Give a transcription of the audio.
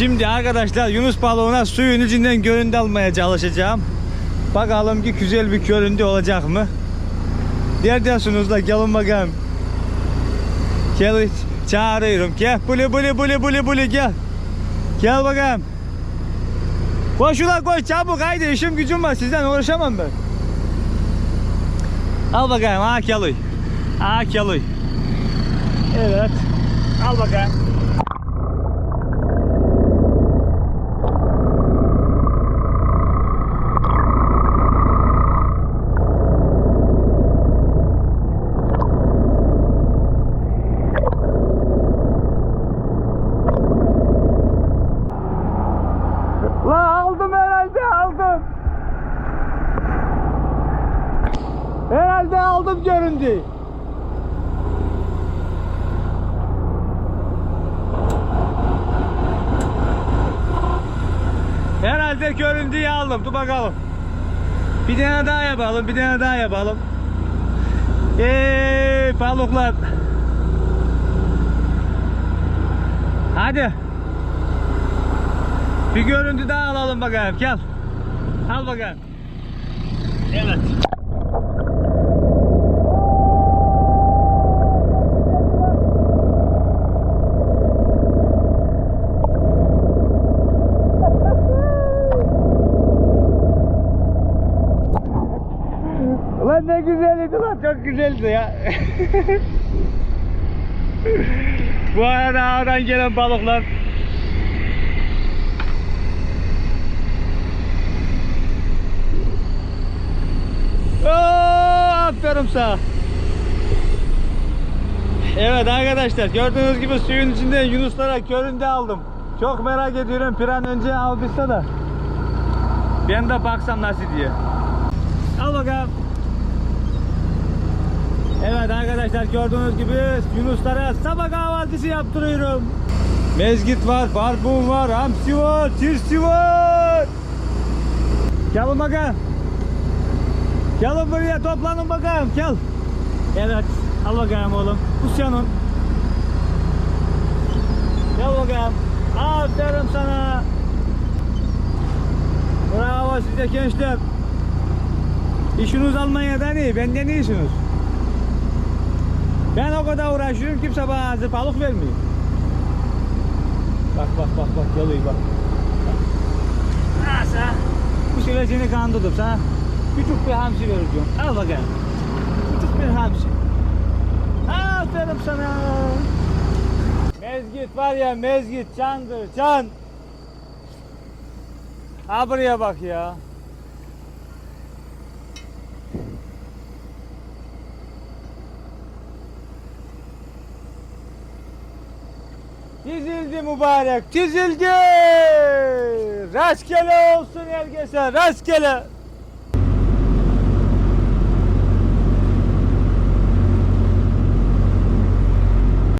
Şimdi arkadaşlar Yunus balığına suyun içinden görüntü almaya çalışacağım. Bakalım ki güzel bir görüntü olacak mı? Neredesiniz da gelin bakalım. Gel çağırıyorum. Gel buli buli buli buli buli gel. Gel bakalım. Koş ulan koş çabuk haydi işim gücüm var sizden uğraşamam ben. Al bakayım ha keluy. Ha keluy. Evet. Al bakayım. La aldım herhalde aldım. Herhalde aldım göründü. Herhalde göründüğü aldım. Dur bakalım. Bir tane daha yapalım. Bir tane daha yapalım. Ey balıklar. Hadi. Bir görüntü daha alalım bakalım. Gel. Al bakalım. Evet. Lan ne güzeldi lan çok güzeldi ya. Bu arada ağdan gelen balıklar Oo, aferin sana. Evet arkadaşlar gördüğünüz gibi suyun içinde yunuslara görüntü aldım. Çok merak ediyorum bir an önce aldıysa da. Ben de baksam nasıl diye. Al bakalım. Evet arkadaşlar gördüğünüz gibi yunuslara sabah kahvaltısı yaptırıyorum. Mezgit var, barbun var, hamsi var, tirsi var. Gelin bakalım. Gelin buraya toplanın bakalım gel. Evet al bakalım oğlum. Senin. Gel bakalım. Aferin sana. Bravo size gençler. İşiniz Almanya'dan iyi. Benden iyisiniz. Ben o kadar uğraşıyorum kimse bana hazır balık vermiyor. Bak bak bak bak geliyor bak. Nasa. Bu sefer seni kandırdım sana. Küçük bir hamsi vereceğim. Al bakalım. Küçük bir hamsi. Aferin sana. Mezgit var ya mezgit candır can. Ha buraya bak ya. Çizildi mübarek çizildi. Rastgele olsun herkese rastgele.